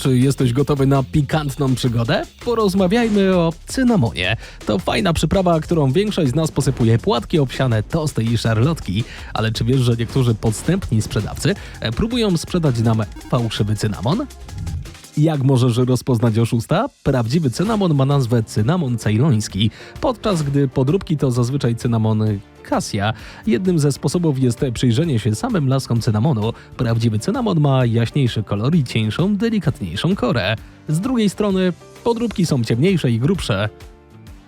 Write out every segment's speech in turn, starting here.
Czy jesteś gotowy na pikantną przygodę? Porozmawiajmy o cynamonie. To fajna przyprawa, którą większość z nas posypuje płatki owsiane, tosty i szarlotki. Ale czy wiesz, że niektórzy podstępni sprzedawcy e, próbują sprzedać nam fałszywy cynamon? Jak możesz rozpoznać oszusta? Prawdziwy cynamon ma nazwę cynamon cejloński, podczas gdy podróbki to zazwyczaj cynamon Cassia. Jednym ze sposobów jest przyjrzenie się samym laskom cynamonu. Prawdziwy cynamon ma jaśniejszy kolor i cieńszą, delikatniejszą korę. Z drugiej strony podróbki są ciemniejsze i grubsze.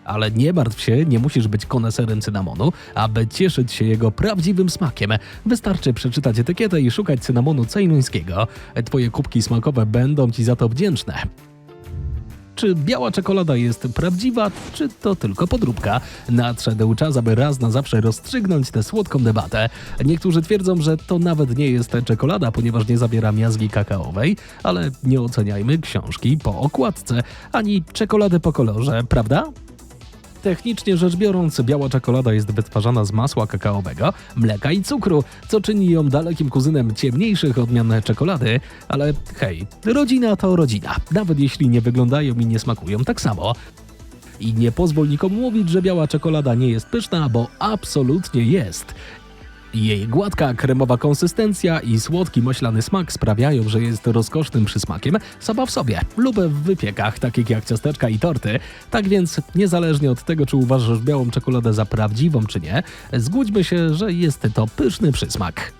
Ale nie martw się, nie musisz być koneserem cynamonu, aby cieszyć się jego prawdziwym smakiem. Wystarczy przeczytać etykietę i szukać cynamonu cejlońskiego. Twoje kubki smakowe będą ci za to wdzięczne. Czy biała czekolada jest prawdziwa, czy to tylko podróbka? Nadszedł czas, aby raz na zawsze rozstrzygnąć tę słodką debatę. Niektórzy twierdzą, że to nawet nie jest czekolada, ponieważ nie zawiera miazgi kakaowej, ale nie oceniajmy książki po okładce, ani czekolady po kolorze, prawda? Technicznie rzecz biorąc, biała czekolada jest wytwarzana z masła kakaowego, mleka i cukru, co czyni ją dalekim kuzynem ciemniejszych odmian czekolady, ale hej, rodzina to rodzina, nawet jeśli nie wyglądają i nie smakują tak samo. I nie pozwól nikomu mówić, że biała czekolada nie jest pyszna, bo absolutnie jest. Jej gładka, kremowa konsystencja i słodki maślany smak sprawiają, że jest rozkosznym przysmakiem sama w sobie lub w wypiekach, takich jak ciasteczka i torty. Tak więc, niezależnie od tego, czy uważasz białą czekoladę za prawdziwą, czy nie, zgódźmy się, że jest to pyszny przysmak.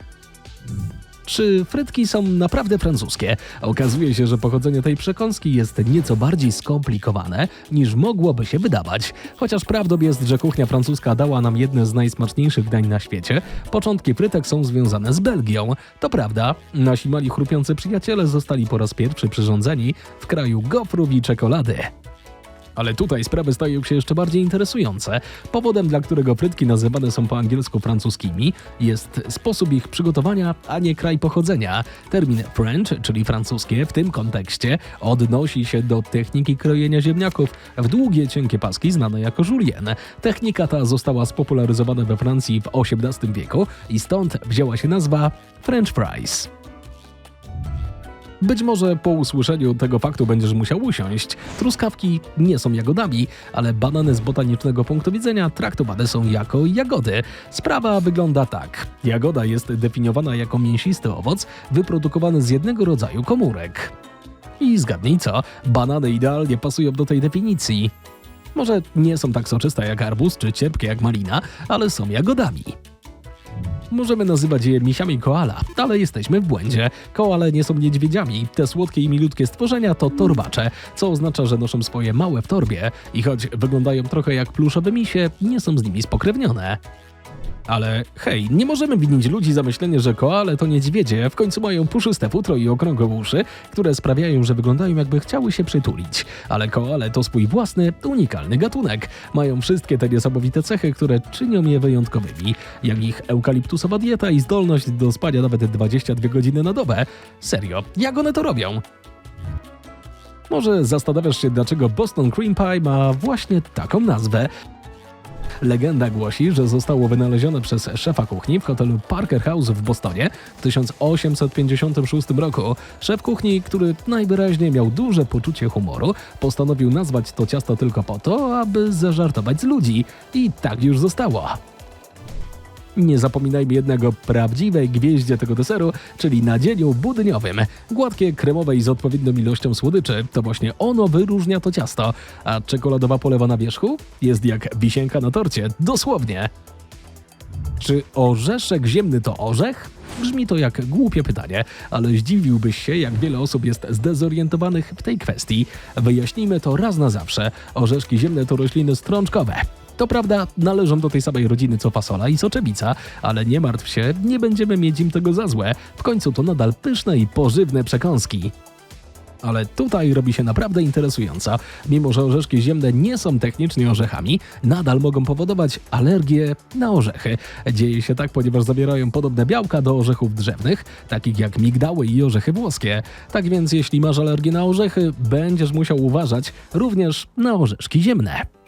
Czy frytki są naprawdę francuskie? Okazuje się, że pochodzenie tej przekąski jest nieco bardziej skomplikowane niż mogłoby się wydawać. Chociaż prawdą jest, że kuchnia francuska dała nam jedne z najsmaczniejszych dań na świecie, początki frytek są związane z Belgią. To prawda, nasi mali chrupiący przyjaciele zostali po raz pierwszy przyrządzeni w kraju gofrów i czekolady. Ale tutaj sprawy stają się jeszcze bardziej interesujące. Powodem, dla którego frytki nazywane są po angielsku francuskimi, jest sposób ich przygotowania, a nie kraj pochodzenia. Termin French, czyli francuskie, w tym kontekście odnosi się do techniki krojenia ziemniaków w długie, cienkie paski znane jako julienne. Technika ta została spopularyzowana we Francji w XVIII wieku i stąd wzięła się nazwa French fries. Być może po usłyszeniu tego faktu będziesz musiał usiąść. Truskawki nie są jagodami, ale banany z botanicznego punktu widzenia traktowane są jako jagody. Sprawa wygląda tak. Jagoda jest definiowana jako mięsisty owoc wyprodukowany z jednego rodzaju komórek. I zgadnij co, banany idealnie pasują do tej definicji. Może nie są tak soczyste jak arbuz czy ciepkie jak malina, ale są jagodami. Możemy nazywać je misiami koala, ale jesteśmy w błędzie. Koale nie są niedźwiedziami. Te słodkie i milutkie stworzenia to torbacze, co oznacza, że noszą swoje małe w torbie i choć wyglądają trochę jak pluszowe misie, nie są z nimi spokrewnione. Ale hej, nie możemy winić ludzi za myślenie, że koale to niedźwiedzie, w końcu mają puszyste futro i okrągłe uszy, które sprawiają, że wyglądają jakby chciały się przytulić. Ale koale to swój własny, unikalny gatunek. Mają wszystkie te niesamowite cechy, które czynią je wyjątkowymi, jak ich eukaliptusowa dieta i zdolność do spania nawet 22 godziny na dobę. Serio, jak one to robią? Może zastanawiasz się, dlaczego Boston Cream Pie ma właśnie taką nazwę. Legenda głosi, że zostało wynalezione przez szefa kuchni w hotelu Parker House w Bostonie w 1856 roku. Szef kuchni, który najwyraźniej miał duże poczucie humoru, postanowił nazwać to ciasto tylko po to, aby zażartować z ludzi. I tak już zostało. Nie zapominajmy jednego prawdziwej gwieździe tego deseru, czyli nadzieniu budyniowym. Gładkie, kremowe i z odpowiednią ilością słodyczy. To właśnie ono wyróżnia to ciasto. A czekoladowa polewa na wierzchu jest jak wisienka na torcie, dosłownie. Czy orzeszek ziemny to orzech? Brzmi to jak głupie pytanie, ale zdziwiłbyś się, jak wiele osób jest zdezorientowanych w tej kwestii. Wyjaśnijmy to raz na zawsze. Orzeszki ziemne to rośliny strączkowe. To prawda, należą do tej samej rodziny co fasola i soczewica, ale nie martw się, nie będziemy mieć im tego za złe. W końcu to nadal pyszne i pożywne przekąski. Ale tutaj robi się naprawdę interesująco. Mimo, że orzeszki ziemne nie są technicznie orzechami, nadal mogą powodować alergię na orzechy. Dzieje się tak, ponieważ zawierają podobne białka do orzechów drzewnych, takich jak migdały i orzechy włoskie. Tak więc jeśli masz alergię na orzechy, będziesz musiał uważać również na orzeszki ziemne.